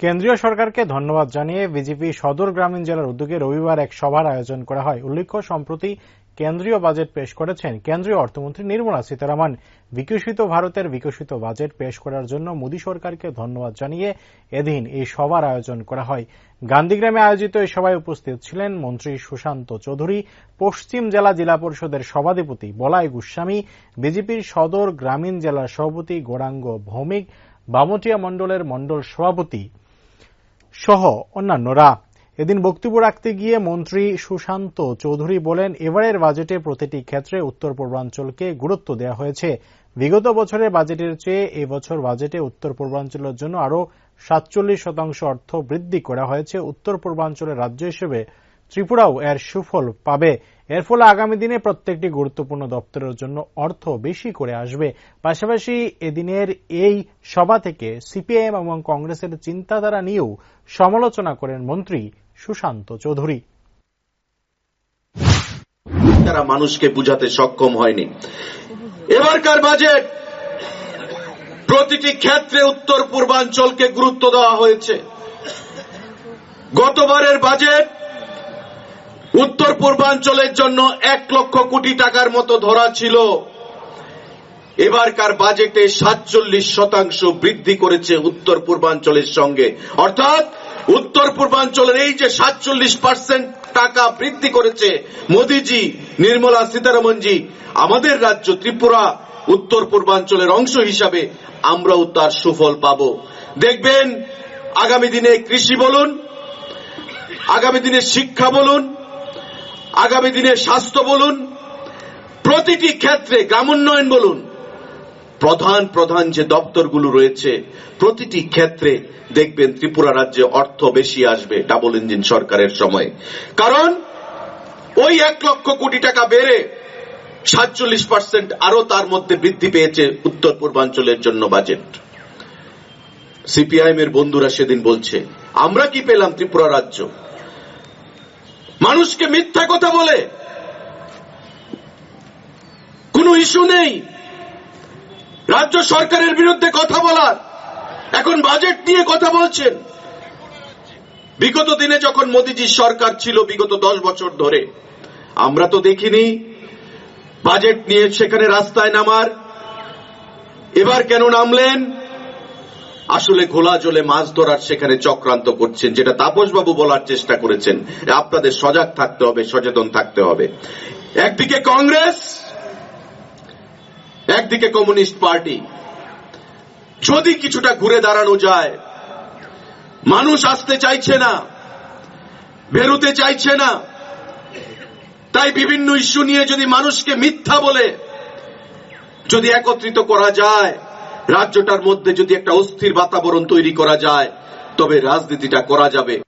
কেন্দ্রীয় সরকারকে ধন্যবাদ জানিয়ে বিজেপি সদর গ্রামীণ জেলার উদ্যোগে রবিবার এক সভার আয়োজন করা হয়। উল্লেখ্য, সম্প্রতি কেন্দ্রীয় বাজেট পেশ করেছেন কেন্দ্রীয় অর্থমন্ত্রী নির্মলা সীতারামন। বিকশিত ভারতের বিকশিত বাজেট পেশ করার জন্য মোদী সরকারকে ধন্যবাদ জানিয়ে এদিন এই সভার আয়োজন করা হয়। গান্ধীগ্রামে আয়োজিত এই সভায় উপস্থিত ছিলেন মন্ত্রী সুশান্ত চৌধুরী, পশ্চিম জেলা জেলা পরিষদের সভাধিপতি বলাই গোস্বামী, বিজেপির সদর গ্রামীণ জেলার সভাপতি গৌরাঙ্গ ভৌমিক, বামটিয়া মণ্ডলের মণ্ডল সভাপতি সহ অন্যান্যরা। এদিন বক্তব্য রাখতে গিয়ে মন্ত্রী সুশান্ত চৌধুরী বলেন, এবারের বাজেটে প্রতিটি ক্ষেত্রে উত্তর পূর্বাঞ্চলকে গুরুত্ব দেওয়া হয়েছে। বিগত বছরের বাজেটের চেয়ে এবছর বাজেটে উত্তর পূর্বাঞ্চলের জন্য আরও সাতচল্লিশ শতাংশ অর্থ বৃদ্ধি করা হয়েছে উত্তর পূর্বাঞ্চলের রাজ্য হিসেবে। ত্রিপুরাও এর সুফল পাবে। এর ফলে আগামী দিনে প্রত্যেকটি গুরুত্বপূর্ণ দপ্তরের জন্য অর্থ বেশি করে আসবে। পাশাপাশি এদিনের এই সভা থেকে সিপিআইএম এবং কংগ্রেসের চিন্তাধারা নিয়েও সমালোচনা করেন মন্ত্রী সুশান্ত চৌধুরী। তারা মানুষকে বুঝাতে সক্ষম হয়নি। এবারকার বাজেট প্রতিটি ক্ষেত্রে উত্তর পূর্বাঞ্চলকে গুরুত্ব দেওয়া হয়েছে। গতবারের বাজেট উত্তর পূর্বাঞ্চলের জন্য এক লক্ষ কোটি টাকার মতো ধরা ছিল। এবারকার বাজেটে সাতচল্লিশ শতাংশ বৃদ্ধি করেছে উত্তর পূর্বাঞ্চলের সঙ্গে। অর্থাৎ উত্তর পূর্বাঞ্চলের এই যে সাতচল্লিশ পার্সেন্ট টাকা বৃদ্ধি করেছে মোদিজি, নির্মলা সীতারামনজি, আমাদের রাজ্য ত্রিপুরা উত্তর পূর্বাঞ্চলের অংশ হিসাবে আমরাও তার সুফল পাব। দেখবেন, আগামী দিনে কৃষি বলুন, আগামী দিনে শিক্ষা বলুন আগামী দিনে স্বাস্থ্য বলুন, প্রতিটি ক্ষেত্রে গ্রামোন্নয়ন বলুন। প্রধান প্রধান যে দপ্তরগুলো রয়েছে, প্রতিটি ক্ষেত্রে দেখবেন ত্রিপুরা রাজ্যে অর্থ বেশি আসবে ডাবল ইঞ্জিন সরকারের সময়। কারণ, ওই এক লক্ষ কোটি টাকা বেড়ে সাতচল্লিশ পার্সেন্ট আরও তার মধ্যে বৃদ্ধি পেয়েছে উত্তর পূর্বাঞ্চলের জন্য বাজেট। সিপিআইএম এর বন্ধুরা সেদিন বলছে, আমরা কি পেলাম ত্রিপুরা রাজ্য? মানুষকে মিথ্যা কথা বলে। কোনো ইস্যু নেই। রাজ্য সরকারের বিরুদ্ধে কথা বলার। এখন বাজেট নিয়ে কথা বলছেন। বিগত দিনে যখন মোদীজির সরকার ছিল, বিগত দশ বছর ধরে, আমরা তো দেখিনি, বাজেট নিয়ে সেখানে রাস্তায় নামার। এবার কেন নামলেন? আসলে ঘোলা জলে মাছ ধরার সেখানে চক্রান্ত করছেন, যেটা তাপসবাবু বলার চেষ্টা করেছেন। আপনাদের সজাগ থাকতে হবে, সচেতন থাকতে হবে। একদিকে কংগ্রেস, একদিকে কমিউনিস্ট পার্টি। যদি কিছুটা ঘুরে দাঁড়ানো যায়, মানুষ আসতে চাইছে না, বেরোতে চাইছে না, তাই বিভিন্ন ইস্যু নিয়ে যদি মানুষকে মিথ্যা বলে যদি একত্রিত করা যায় রাজ্যটার মধ্যে যদি একটা অস্থির বাতাবরণ তৈরি করা যায় তবে রাজনীতিটা করা যাবে।